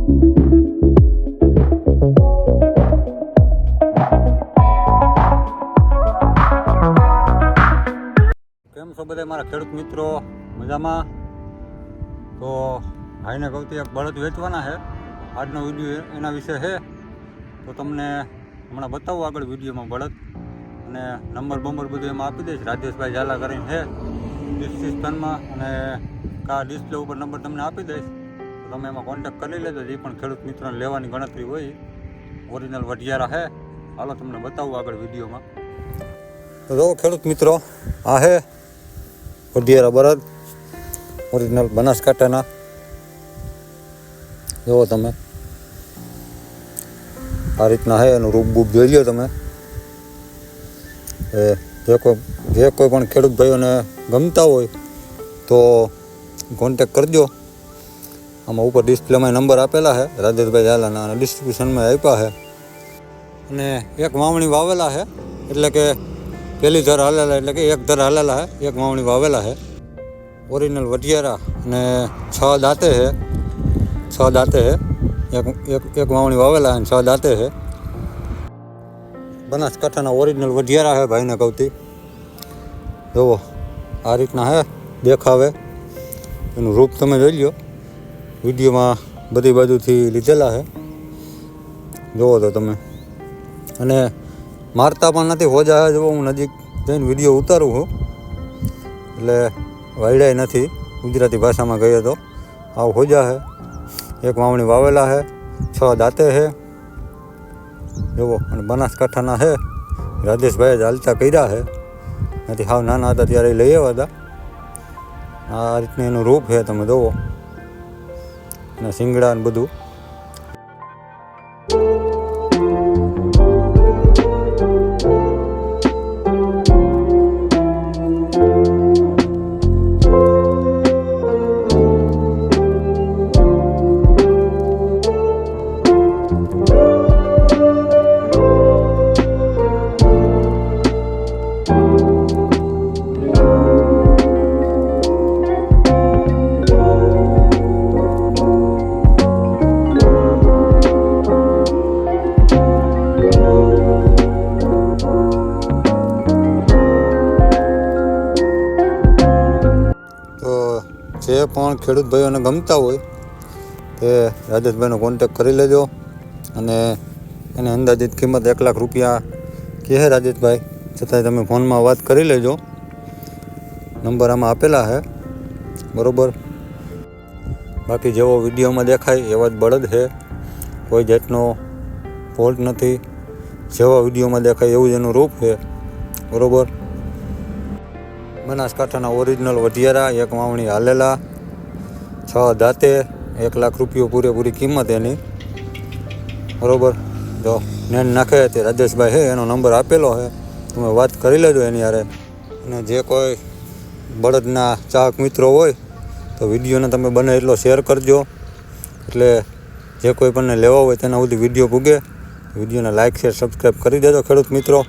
કેમ છો બધા મારા ખેડૂત મિત્રો? મજામાં? તો ભાઈને કહું એક બળદ વેચવાના છે. આજનો વીડિયો એના વિશે છે. તો તમને હમણાં બતાવું આગળ વિડીયોમાં બળદ. અને નંબર બંબર બધું એમાં આપી દઈશ. રાજેશભાઈ ઝાલા કરીને છે. ડિસ્ક્રિપ્શનમાં અને કા ડિસ્પ્લે ઉપર નંબર તમને આપી દઈશ. તમે એમાં કોન્ટેક્ટ કરી લેજો. જે પણ ખેડૂત મિત્રોને લેવાની ગણતરી હોય ઓરિજિનલ વઢિયારા છે હાલો તમને બતાવું આગળ વિડીયોમાં. તો જો ખેડૂત મિત્રો, આ હે વઢિયારા બળદ ઓરિજિનલ બનાસકાંઠાના. જુઓ તમે. આ રીતના હે, એનું રૂપ બૂપ જોઈ લો તમે. એ જે કોઈ જે કોઈ પણ ખેડૂત ભાઈઓને ગમતા હોય, તો કોન્ટેક કરજો. આમાં ઉપર ડિસ્પ્લેમાં નંબર આપેલા છે, રાજેશભાઈ ઝાલાના અને ડિસ્ટ્રીબ્યુશનમાં આપ્યા છે. અને એક વાવણી વાવેલા છે, એટલે કે પહેલી ધર હાલેલા, એટલે કે એક ધર હાલેલા છે, એક વાવણી વાવેલા છે. ઓરિજિનલ વટિયારા અને છ દાંતે છે, છ દાંતે છે. એક એક એક વાવણી વાવેલા અને છ દાંતે છે. બનાસકાંઠાના ઓરિજિનલ વઢિયારા છે ભાઈને કૌતી જુઓ આ રીતના હે દેખાવે. એનું રૂપ તમે જોઈ લ્યો. વિડીયોમાં બધી બાજુથી લીધેલા છે. જુઓ તો તમે. અને મારતા પણ નથી, હોજા જો હું નજીક જઈને વીડિયો ઉતારું છું. એટલે વાયડાય નથી, ગુજરાતી ભાષામાં કહીએ તો. આવું હોજા છે. એક વાવણી વાવેલા છે, છ દાંતે છે. જુઓ અને બનાસકાંઠાના છે. રાજેશભાઈએ જ હાલતા કર્યા છે. નથી હાવ નાના હતા, ત્યારે લઈ આવ્યા હતા. આ રીતનું એનું રૂપ છે, તમે જુઓ અને શિંગડા ને બધું જે પણ ખેડૂત ભાઈઓને ગમતા હોય તે રાજેશભાઈનો કોન્ટેક કરી લેજો અને એની અંદાજિત કિંમત એક લાખ રૂપિયા કહે રાજેશભાઈ, છતાંય તમે ફોનમાં વાત કરી લેજો. નંબર આમાં આપેલા છે, બરોબર? બાકી જેવો વિડીયોમાં દેખાય એવા જ બળદ છે, કોઈ જાતનો ફોલ્ટ નથી. જેવા વિડીયોમાં દેખાય એવું જ એનું રૂપ છે, બરોબર? બનાસકાંઠાના ઓરિજિનલ વઢિયારા, એક વાવણી હાલેલા, છ દાંતે, એક લાખ રૂપિયો પૂરેપૂરી કિંમત એની. બરોબર? જો, નેન નાખે તે રાજેશભાઈ હે, એનો નંબર આપેલો છે તમે વાત કરી લેજો એની યારે અને જે કોઈ બળદના ચાહક મિત્રો હોય, તો વિડીયોને તમે બને એટલો શેર કરજો. એટલે જે કોઈ પણને લેવા હોય તેના સુધી વીડિયો પૂગે. વિડીયોને લાઇક શેર સબસ્ક્રાઈબ કરી દેજો ખેડૂત મિત્રો.